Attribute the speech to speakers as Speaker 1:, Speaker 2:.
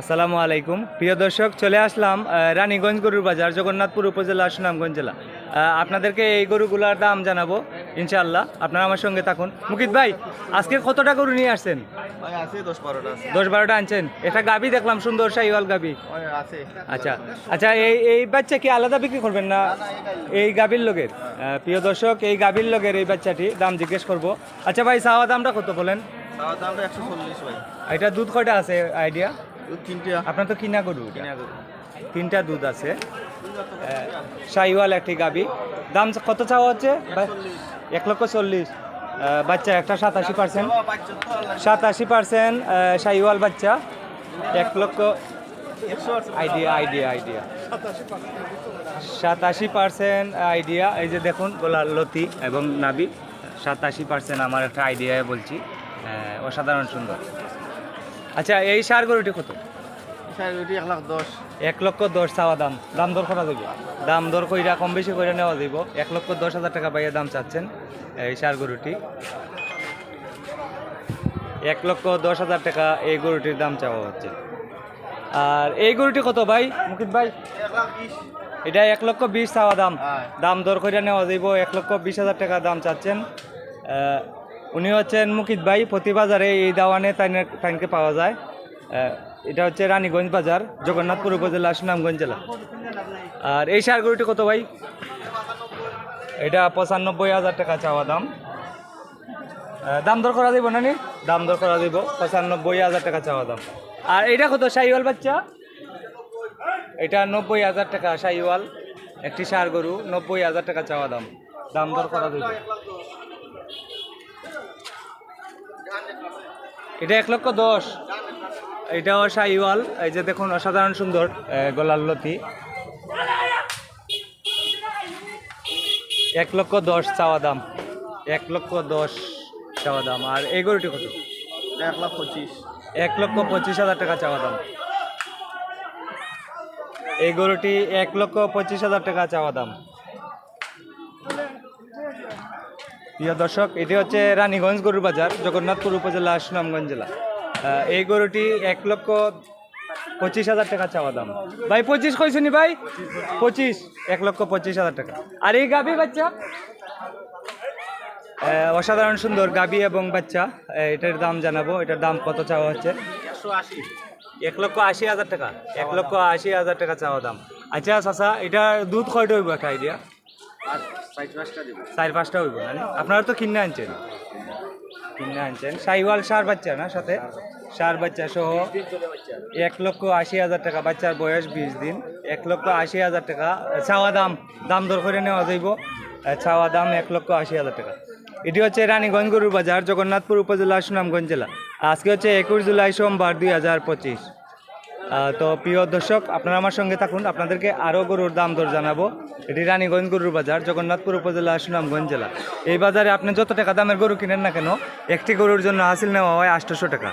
Speaker 1: আসসালামু আলাইকুম। প্রিয় দর্শক চলে আসলাম রানীগঞ্জ গরুর বাজার জগন্নাথপুর উপজেলা সুনামগঞ্জ জেলা। আপনাদেরকে এই গরুগুলার দাম জানাব ইনশাআল্লাহ। আপনারা আমার সঙ্গে থাকুন। মুকিত ভাই আজকে কতটা গরু নিয়ে আসছেন?
Speaker 2: দশ বারোটা
Speaker 1: আনছেন। এটা গাবি দেখলাম সুন্দর শাহিওয়াল গাবি। আচ্ছা আচ্ছা এই এই বাচ্চা কি আলাদা বিক্রি করবেন না এই গাভীর লোকের? প্রিয় দর্শক এই গাভীর লোকের এই বাচ্চাটি দাম জিজ্ঞেস করব। আচ্ছা ভাই চাওয়া দামটা কত বলেন? এটা দুধ কয়টা আছে আইডিয়া
Speaker 2: তিনটে
Speaker 1: আপনার তো কিনা গরু
Speaker 2: কিনা
Speaker 1: তিনটা দুধ আছে। শাহিওয়াল একটি গাবি। দাম কত চাওয়া হচ্ছে? এক লক্ষ চল্লিশ। বাচ্চা একটা সাতাশি পার্সেন্ট। সাতাশি পার্সেন্ট শাহিওয়াল বাচ্চা। এক লক্ষ আইডিয়া আইডিয়া আইডিয়া। সাতাশি পার্সেন্ট আইডিয়া। এই যে দেখুন গোলার লতি এবং নাবি। সাতাশি পার্সেন্ট আমার একটা আইডিয়ায় বলছি। অসাধারণ সুন্দর। আচ্ছা এই সার গরুটি কত?
Speaker 2: এক লাখ দশ।
Speaker 1: এক লক্ষ দশ চাওয়া দাম। দাম দর করা যাবে দাম দর কইরা কম বেশি করে নেওয়া যাইব। এক লক্ষ দশ হাজার টাকা পাইয়া দাম চাচ্ছেন এই সার গরুটি। এক লক্ষ দশ হাজার টাকা এই গরুটির দাম চাওয়া হচ্ছে। আর এই গরুটি কত ভাই? মুকিত ভাই এটা এক লক্ষ বিশ চাওয়া দাম।
Speaker 2: হ্যাঁ।
Speaker 1: দাম দর করে নেওয়া যাইব। এক লক্ষ বিশ হাজার টাকা দাম চাচ্ছেন। উনি হচ্ছেন মুকিত ভাই প্রতি বাজারে এই দাওয়ানে তাইনে- তাইনকে পাওয়া যায়। এটা হচ্ছে রানীগঞ্জ বাজার, জগন্নাথপুর উপজেলা, সুনামগঞ্জ জেলা। আর এই সার গরুটি কত ভাই? এটা পঁচানব্বই হাজার টাকা চাওয়া দাম। দাম দর করা দিব না নি দাম দর করা দিব পঁচানব্বই হাজার টাকা চাওয়া দাম। আর এটা কত শাহিওয়াল বাচ্চা? এটা নব্বই হাজার টাকা শাহিওয়াল একটি সার গরু, নব্বই হাজার টাকা চাওয়া দাম। দাম দর করা দিব এটা এক লক্ষ দশ। এটা শাহিওয়াল এই যে দেখুন অসাধারণ সুন্দর গলার লতি। এক লক্ষ দশ চাওয়া দাম। এক লক্ষ দশ চাওয়া দাম। আর এই গরুটি কত?
Speaker 2: এক লক্ষ পঁচিশ।
Speaker 1: এক লক্ষ পঁচিশ হাজার টাকা চাওয়া দাম। এই গরুটি এক লক্ষ পঁচিশ হাজার টাকা চাওয়া দাম। প্রিয় দর্শক, এটি হচ্ছে রানীগঞ্জ গরুর বাজার, জগন্নাথপুর উপজেলা, সুনামগঞ্জ জেলা। এই গরুটি এক লক্ষ পঁচিশ হাজার টাকা চাওয়া দাম। ভাই, পঁচিশ কইছনি ভাই? পঁচিশ, এক লক্ষ পঁচিশ হাজার টাকা। আর এই গাভী বাচ্চা? অসাধারণ সুন্দর গাবি এবং বাচ্চা। এটার দাম জানাব, এটার দাম কত চাওয়া হচ্ছে? এক লক্ষ আশি হাজার টাকা, এক লক্ষ আশি হাজার টাকা চাওয়া দাম। আচ্ছা চাচা, এটা দুধ কয়টা হইব, একটা আইডিয়া চার পাঁচটা? আপনারা তো কিনে আনছেন। কিনে আনছেন। সাইওয়াল সার বাচ্চা না সাথে? সার বাচ্চা সহ এক লক্ষ আশি হাজার টাকা, বাচ্চার বয়স বিশ দিন। এক লক্ষ আশি হাজার টাকা ছাওয়া দাম দাম দর করে নেওয়া যাইব। ছাওয়া দাম এক লক্ষ আশি হাজার টাকা। এটি হচ্ছে রানীগঞ্জ গরুর বাজার, জগন্নাথপুর উপজেলা, সুনামগঞ্জ জেলা। আজকে হচ্ছে একুশ জুলাই সোমবার দুই হাজার পঁচিশ। তো প্রিয় দর্শক, আপনারা আমার সঙ্গে থাকুন। আপনাদেরকে আরও গরুর দাম দর জানাব। এটি রানীগঞ্জ গরুর বাজার, জগন্নাথপুর উপজেলা, সুনামগঞ্জ জেলা। এই বাজারে আপনি যত টাকা দামের গরু কিনেন না কেন, একটি গরুর জন্য হাসিল নেওয়া হয় আটশোশো টাকা।